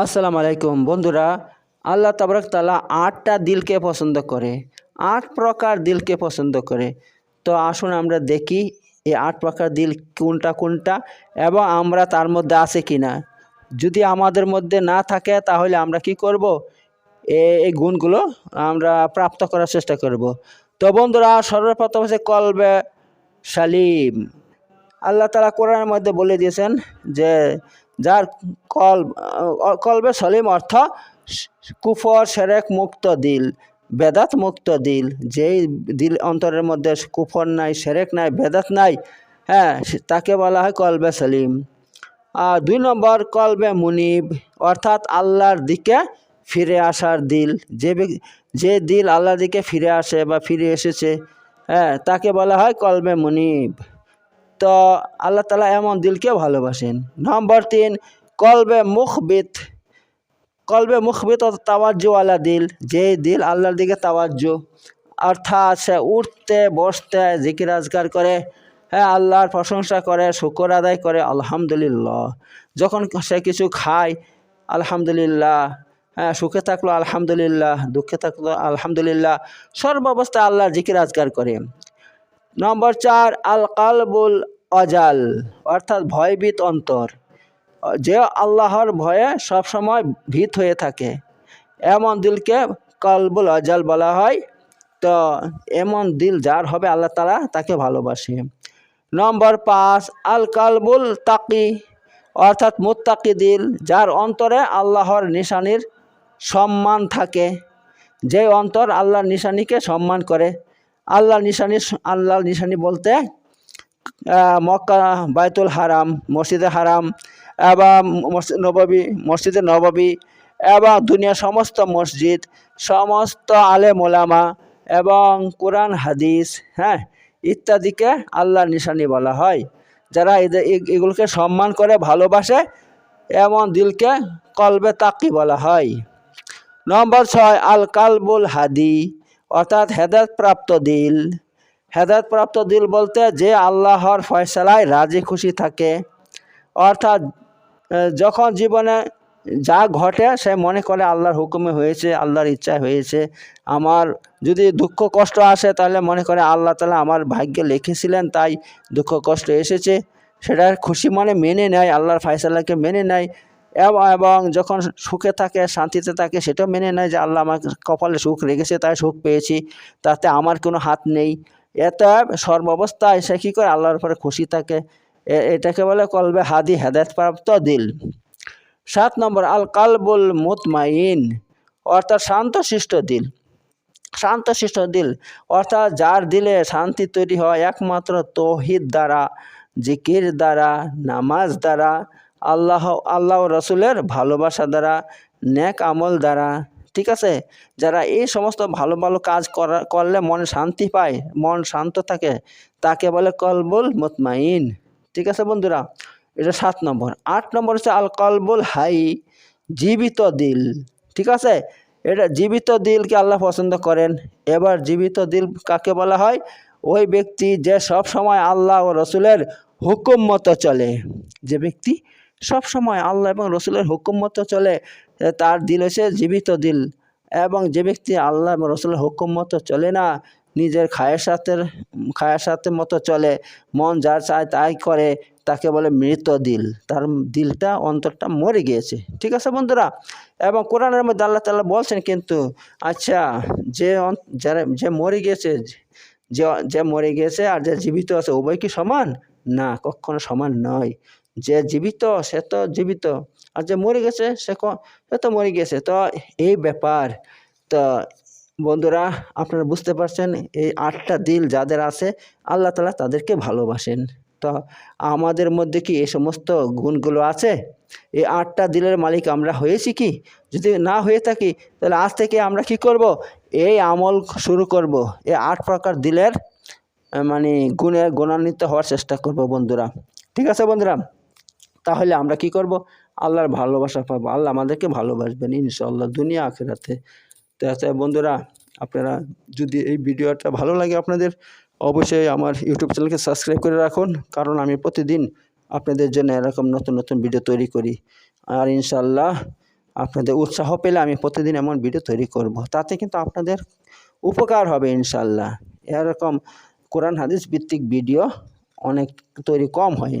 আসসালামু আলাইকুম। বন্ধুরা, আল্লাহ তাবরক তালা আটটা দিলকে পছন্দ করে, আট প্রকার দিলকে পছন্দ করে। তো আসুন আমরা দেখি এই আট প্রকার দিল কোনটা কোনটা এবং আমরা তার মধ্যে আছে কি না যদি আমাদের মধ্যে না থাকে, তাহলে আমরা কি করব? এই গুণগুলো আমরা প্রাপ্ত করার চেষ্টা করব। তো বন্ধুরা, সর্বপ্রথম হচ্ছে কলবে সালিম আল্লাহ তালা কোরআনের মধ্যে বলে দিয়েছেন যে যার কল কলবে সলিম অর্থ কুফর, সেরেক মুক্ত দিল, বেদাত মুক্ত দিল। যেই দিল অন্তরের মধ্যে কুফর নাই, সেরেক নাই, বেদাত নাই হ্যাঁ তাকে বলা হয় কলবে সলিম। আর দুই নম্বর, কলবে মুনিব, অর্থাৎ আল্লাহর দিকে ফিরে আসার দিল। যে যে দিল আল্লাহর দিকে ফিরে আসে বা ফিরে এসেছে হ্যাঁ তাকে বলা হয় কলবে মুনিব। তো আল্লাহ তালা এমন দিলকে ভালোবাসেন। নম্বর তিন, কলবে মুখবিত কলবে মুখবিত তাওয়াজ্জুওয়ালা দিল, যে দিল আল্লাহর দিকে তাওয়াজ্জু, অর্থাৎ সে উঠতে, বসতে, জিকির আজগার করে হ্যাঁ আল্লাহর প্রশংসা করে, শুকর আদায় করে, আলহামদুলিল্লাহ। যখন সে কিছু খায়, আলহামদুলিল্লাহ হ্যাঁ সুখে থাকল, আলহামদুলিল্লাহ, দুঃখে থাকল, আলহামদুলিল্লাহ, সর্বাবস্থায় আল্লাহর জিকির আজগার করে। নম্বর চার আল কালবুল অজাল, অর্থাৎ ভয়ভীত অন্তর। যে আল্লাহর ভয়ে সবসময় ভীত হয়ে থাকে। এমন দিলকে কলবুল অজাল বলা হয়। তো এমন দিল যার হবে আল্লাহ তালা তাকে ভালোবাসে। নম্বর পাঁচ আল কালবুল তাকি, অর্থাৎ মুত্তাকি দিল, যার অন্তরে আল্লাহর নিশানির সম্মান থাকে। যে অন্তর আল্লাহর নিশানিকে সম্মান করে। আল্লাহর নিশানি আল্লাহর নিশানি বলতে মক্কা, বাইতুল হারাম, মসজিদে হারাম, এবং নববী, মসজিদে নববী, এবং দুনিয়ার সমস্ত মসজিদ, সমস্ত আলে মোলামা এবং কোরআন, হাদিস হ্যাঁ ইত্যাদিকে আল্লাহর নিশানি বলা হয়। যারা এগুলোকে সম্মান করে, ভালোবাসে, এমন দিলকে কলবে তাকি বলা হয়। নম্বর ছয় আল কালবুল হাদি, অর্থাৎ হেদায়তপ্রাপ্ত দিল। হেদায়তপ্রাপ্ত দিল বলতে যে আল্লাহর ফয়সালায় রাজি খুশি থাকে। অর্থাৎ যখন জীবনে যা ঘটে, সে মনে করে আল্লাহর হুকুমে হয়েছে, আল্লাহর ইচ্ছা হয়েছে। আমার যদি দুঃখ কষ্ট আসে, তাহলে মনে করে আল্লাহ তালা আমার ভাগ্যে লিখেছিলেন, তাই দুঃখ কষ্ট এসেছে। সেটা খুশি মনে মেনে নেয়, আল্লাহর ফয়সালাকে মেনে নেয়। এবং যখন সুখে থাকে, শান্তিতে থাকে, সেটাও মেনে নেয় যে আল্লাহ আমার কপালে সুখ রেখেছে, তাই সুখ পেয়েছি, তাতে আমার কোনো হাত নেই। এতে সর্বাবস্থায় সে কী করে আল্লাহর উপরে খুশি থাকে? এটাকে বলে কলবে হাদি হেদায়তপ্রাপ্ত দিল। সাত নম্বর, আল কালবুল মুতমাইন, অর্থাৎ শান্তশিষ্ট দিল। শান্তশিষ্ট দিল, অর্থাৎ যার দিলে শান্তি তৈরি হয় একমাত্র তৌহিদ দ্বারা, জিকির দ্বারা, নামাজ দ্বারা, আল্লাহ আল্লাহ রসুলের ভালোবাসা দ্বারা, নেক আমল দ্বারা। ঠিক আছে? যারা এই সমস্ত ভালো ভালো কাজ করা, করলে মনে শান্তি পায়, মন শান্ত থাকে, তাকে বলে কলবুল মুতমাইন। ঠিক আছে বন্ধুরা? এটা সাত নম্বর। আট নম্বর হচ্ছে আল কলবুল হাই, জীবিত দিল। ঠিক আছে? এটা জীবিত দিলকে আল্লাহ পছন্দ করেন। এবার জীবিত দিল কাকে বলা হয়? ওই ব্যক্তি যে সব সময় আল্লাহ ও রসুলের হুকুম মতো চলে। যে ব্যক্তি সব সময় আল্লাহ এবং রসুলের হুকুম মতো চলে তার দিল হচ্ছে জীবিত দিল। এবং যে ব্যক্তি আল্লাহ এবং রসুলের হুকুম মতো চলে না, নিজের খায়েসাতের খায়েসাতের মতো চলে, মন যার চায় তাই করে, তাকে বলে মৃত দিল। তার দিলটা, অন্তরটা মরে গিয়েছে। ঠিক আছে বন্ধুরা? এবং কোরআনের মধ্যে আল্লাহ তাআলা বলছেন কিন্তু আচ্ছা যে যারা, যে মরে গিয়েছে, যে যে মরে গিয়েছে আর যে জীবিত আছে, উভয় কি সমান? না, কখনো সমান নয়। যে জীবিত, সে তো জীবিত। আর যে মরে গেছে, সে সে তো মরে গেছে তো এই ব্যাপার। তো বন্ধুরা, আপনারা বুঝতে পারছেন, এই আটটা দিল যাদের আছে, আল্লাহ তালা তাদেরকে ভালোবাসেন। তো আমাদের মধ্যে কি এই সমস্ত গুণগুলো আছে? এই আটটা দিলের মালিক আমরা হয়েছি কি? যদি না হয়ে থাকি, তাহলে আজ থেকে আমরা কি করব? এই আমল শুরু করব। এই আট প্রকার দিলের মানে গুণে গুণান্বিত হওয়ার চেষ্টা করব বন্ধুরা। ঠিক আছে বন্ধুরা? তাহলে আমরা কি করব? আল্লাহর ভালোবাসা পাবো। আল্লাহ আমাদেরকে ভালোবাসবেন ইনশাল্লাহ দুনিয়া আখেরাতে। তো আচ্ছা বন্ধুরা, আপনারা যদি এই ভিডিওটা ভালো লাগে আপনাদের, অবশ্যই আমার ইউটিউব চ্যানেলকে সাবস্ক্রাইব করে রাখুন, কারণ আমি প্রতিদিন আপনাদের জন্য এরকম নতুন নতুন ভিডিও তৈরি করি। আর ইনশাল্লাহ আপনাদের উৎসাহ পেলে আমি প্রতিদিন এমন ভিডিও তৈরি করব। তাতে কিন্তু আপনাদের উপকার হবে ইনশাল্লাহ এরকম কোরআন হাদিস ভিত্তিক ভিডিও অনেক তৈরি কম হয়।